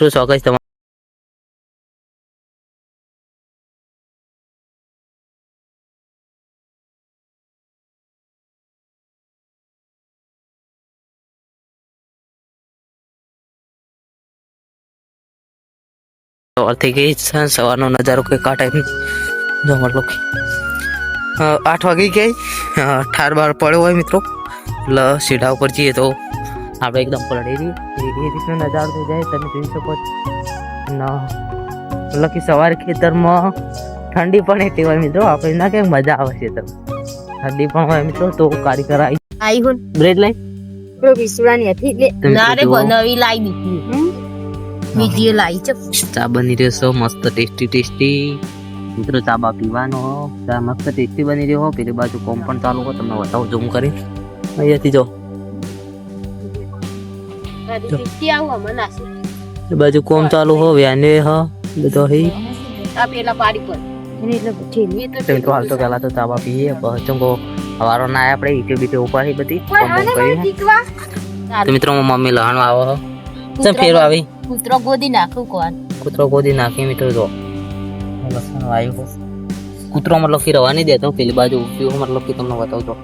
મિત્રો ચોક્કસ તમારે. સવાર થઈ ગઈ સવારનો નજારો કંઈક આ ટાઈમ જો મતલબ આઠ વાગી ગઈ. ઠાર બાર પડ્યો હોય મિત્રો. એટલે સીધા ઉપર જઈએ તો આપણે એકદમ પલળી રહીએ એ એ રીતનો નજારો થઈ જાય તમે જોઈ શકો છો. અને મતલબ કે સવારે ખેતરમાં ઠંડી પણ એટલી હોય મિત્રો આપણે ના કે મજા આવે છે તમે ઠંડી પણ હોય મિત્રો તો કાર્ય કરાય આઈ હું. બ્રેડ લઈ. પેલો વિસુરાની હતી એટલે ના રે નવી લાઈ દીધી. બીજી લાઈ છે ચા બની રહ્યો છો મસ્ત ટેસ્ટી ટેસ્ટી. મિત્રો ચા બા પીવાનો ચા મસ્ત ટેસ્ટી બની રહ્યો પેલી બાજુ કોમ પણ ચાલુ હો તમને બતાવું ઝૂમ કરી. અહીંયાથી જો. આવું નાસી એ બાજુ કોમ ચાલુ હો વ્યાને હ બધો હી. આ પેલા પાડી પર. એને એટલે ઠેલી તો તો મિત્રો હાલ તો પહેલા તો ચા પીએ પછી ચંગો હવારો ના આયા આપણે ઈટે બીટે ઉપાડી બધી તો મિત્રો મમ્મી લહાણો આવો હો. ચમ ફેરો આવી? કૂતરો ગોદી નાખું કોણ? કૂતરો ગોદી નાખી મિત્રો જો. લસણ આવ્યું કૂતરો મતલબ કે રવા નહીં દેતો પેલી બાજુ મતલબ કે તમને બતાવતો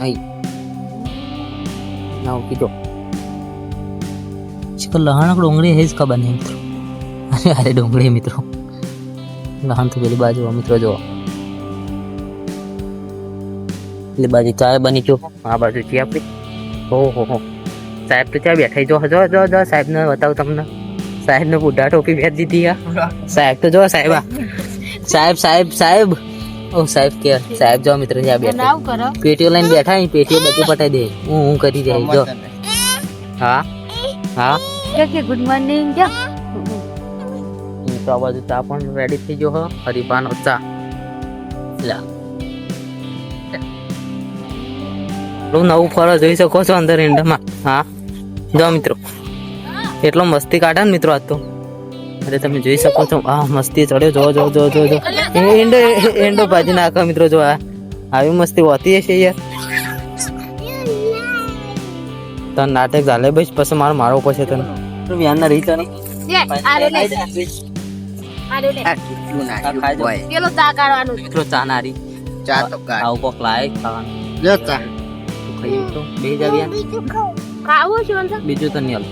અહીં ના તો શીખર લહાણ ડુંગળી હે જ ખબર નહીં મિત્રો. અરે અરે, ડુંગળી મિત્રો. લહાણ તો પેલી બાજુ મિત્રો જો પેલી બાજુ ચાય બની ગયો. આ બાજુ ચી આપણી. હો હો. હો સાહેબ તો ત્યાં બેઠા જો જો જો જો સાહેબ ને બતાવું તમને. સાહેબ ને બુઢા ટોપી પહેરી દીધી આ. સાહેબ તો જો, સાહેબ. સાહેબ સાહેબ સાહેબ. ઓ સાહેબ કે સાહેબ જો મિત્ર જ્યાં બેઠા. પેટીઓ લઈને બેઠા અહીં પેટીઓ બધું પટાઈ દે. હું હું કરી જાય જો. હા? હા? કે કે ગુડ મોર્નિંગ જો. તો આ બાજુ ચા પણ રેડી થઈ ગયો હો. હરીફાનો ચા. લા. પેલું નવું ફળ જોઈ શકો છો અંદર ઈંડામાં હા? જો મિત્રો. એટલો મસ્તી કાઢે ને મિત્રો આજ તો. અરે તમે જોઈ શકો છો. આ મસ્તી ચડ્યો જો જો જો જો જો. એ ઈંડો ઈંડો ભાજી નાખો મિત્રો જો આ. આવી મસ્તી હોતી હશે યાર. તને નાટક ચાલે બસ પછી મારો મારો પછી તને. વ્યાન રહી તને આ લે આ રે લે. પેલો ચા કાઢવાનું. મિત્રો ચા નારી ચા તો કાઢ. આવું કોક લાય ખાવાનું. લે ચા. તું ખાઈ તો. બે જ આવ્યા ખાવું છે વંશા? બીજું તો નહીં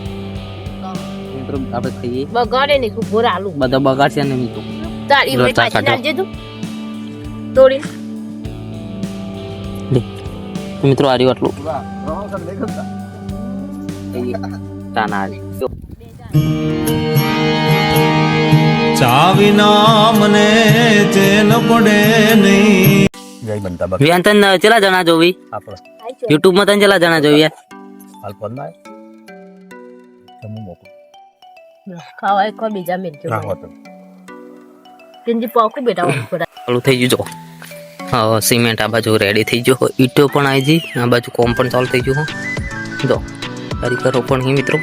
મિત્રો આપણે ખાઈએ. બગાડે નહીં ખૂબ ભોર આલુ. બધા બગાડશે ને મિત્રો તારી લો, ભાઈ ચા પાછી કાઢો. નાખજે તું. તોડી. મિત્રો આર્યું આટલું. તાના નારી જો. ચા ચેન પડે નહીં. જય બનતા બક. વ્યાન તને ચેલા જણા જોવી? આપણો. યુટ્યુબમાં તને ચેલા જણા જોવી હાલ ફોન ના તમે મોકો ખાવા કો બીજા બીજા મેલજો ના તો તિંજી પોકું બેટા ઉપર ચાલુ થઈ ગયું જો. હા સિમેન્ટ આ બાજુ રેડી થઈ ગયો. ઈટો પણ આવી જઈ આ બાજુ કોમ પણ ચાલુ થઈ ગયું હો. જો કારીગરો પણ હી મિત્રો.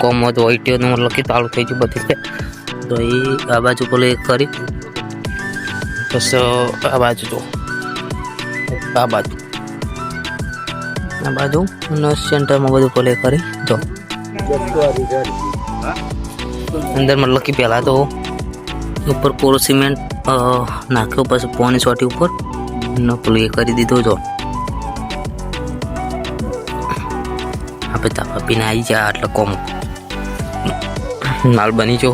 કોમ જો ઈટીઓનું લખી ચાલુ થઈ ગયું બધી તો એ આ બાજુ પેલું એક કરી બસ આ બાજુ જો. આ બાજુ. આ બાજુ સેન્ટરમાં બધું પેલું કરી. જો. અંદર મતલબ કે પહેલાં તો ઉપર કોરો સિમેન્ટ નાખ્યો પછી પોણી સોટી ઉપર ન પેલું એ કરી દીધો જો. આપણે તાપા પીને આવી જાય એટલે કોમ. માલ બની જો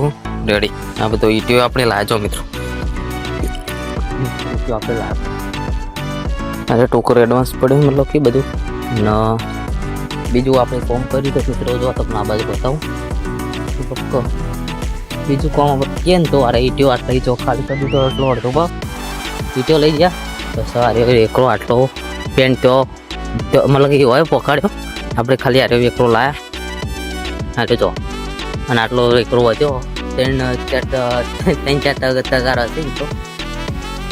રેડી આ બધો ઈટીઓ આપણે લાજો મિત્રો. આપણે લાવ અરે ટોકર એડવાન્સ પડ્યું મતલબ કે બધું. ન, બીજું આપણે કોમ કરી દઈશું મિત્રો જો તમને આ બાજુ બતાવું. પક્કો બીજું કોમ કે ને તો અરે ઈટીઓ આટલા જો ખાલી કરી દીધો એટલો અડધો ભાવ ઈટીઓ લઈ ગયા તો સવારે એકલો આટલો પેન્ટ તો તો મતલબ કે હોય પકડ્યો આપણે ખાલી આરે એકલો લાયા હા જો અને આટલો એકલો વધ્યો ત્રણ ચાર ત્રણ ચાર તગ- તગાર ને તો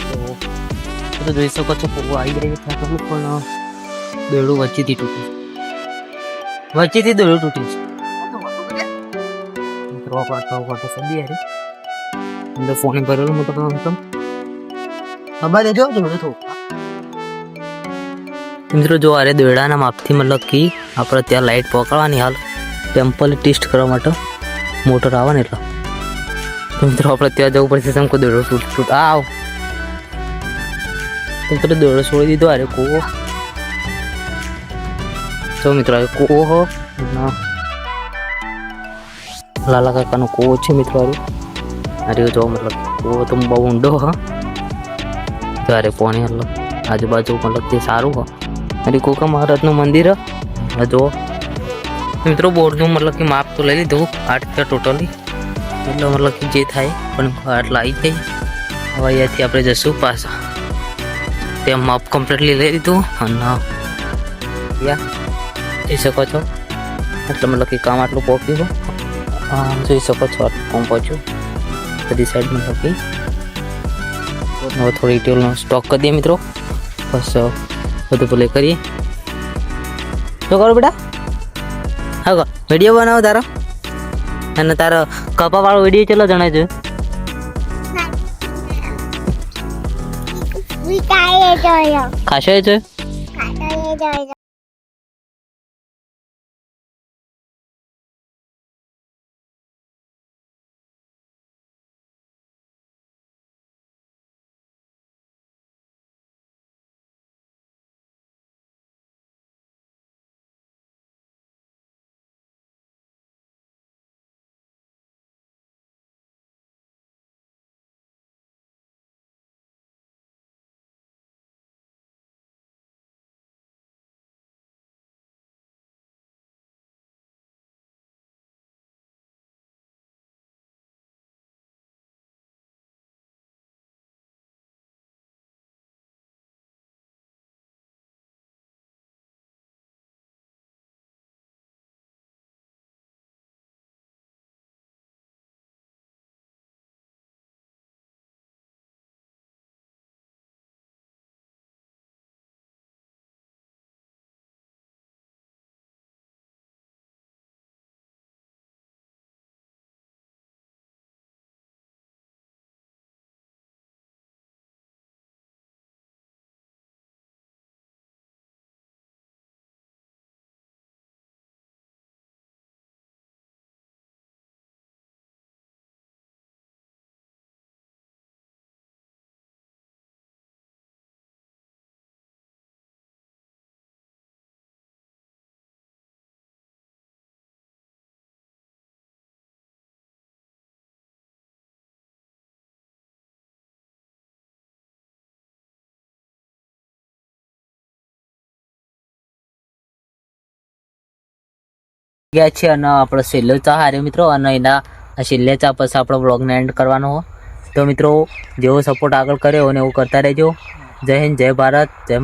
તો તો જોઈ શકો છો પૂરું આવી જાય છે પણ દોરડું વચ્ચેથી તૂટ્યું વચ્ચેથી દોરડું તૂટ્યું છે વાટો સદી હારી અંદર ફોન ભરેલું મોટો તો આમ ખબર દેજો દોરડું થોડું મિત્રો, જો અરે દોરડાના માપથી મતલબ કે આપણે ત્યાં લાઇટ પકડવાની હાલ ટેમ્પલ ટેસ્ટ કરવા માટે મોટર આવે ને એટલે. મિત્રો, આપણે ત્યાં જવું પડશે સમકો દોડો છૂટ છૂટ આવ. મિત્રો દોડો છોડી દીધો, અરે કૂવો. તો મિત્રો કૂવો. હો ના. લાલા કાકાનો કૂવો છે મિત્રો અરે જો મતલબ કૂવો તો બહુ ઊંડો હ. ત્યારે પોણી મતલબ આજુબાજુ મતલબ જે સારું હ. અરે કોકા મહારાજનું મંદિર હા. જો. મિત્રો બોર્ડનું મતલબ કે માપ તો લઈ લીધું, આઠ છે ટોટલી એટલે મતલબ કે જે થાય, પણ આટલા આવી જાય હવે અહીંયાથી આપણે જશું પાછા. ત્યાં માપ કમ્પ્લીટલી લઈ લીધું, અને યા, જઈ શકો છો. એટલે મતલબ કે કામ આટલું પહોંચ્યું આમ જોઈ શકો છો કામ પહોંચ્યું બધી સાઈડમાં મતલબ હવે થોડી ટેલનો સ્ટોક કરી દઈએ મિત્રો. બસ બધું ભલે કરીએ. શું કરો બેટા? હા વીડિયો બનાવો તારો. અને તારો કપા વાળો વીડિયો ચલો જોયો. ખાશો જોયો. ગયા છે અને આપણો છેલ્લો ચા હારે મિત્રો. અને એના આ છેલ્લે ચા પછી આપણો બ્લોગને એન્ડ કરવાનો હો. તો મિત્રો, જેવો સપોર્ટ આગળ કર્યો અને એવું કરતા રહેજો. જય હિન્દ, જય ભારત, જય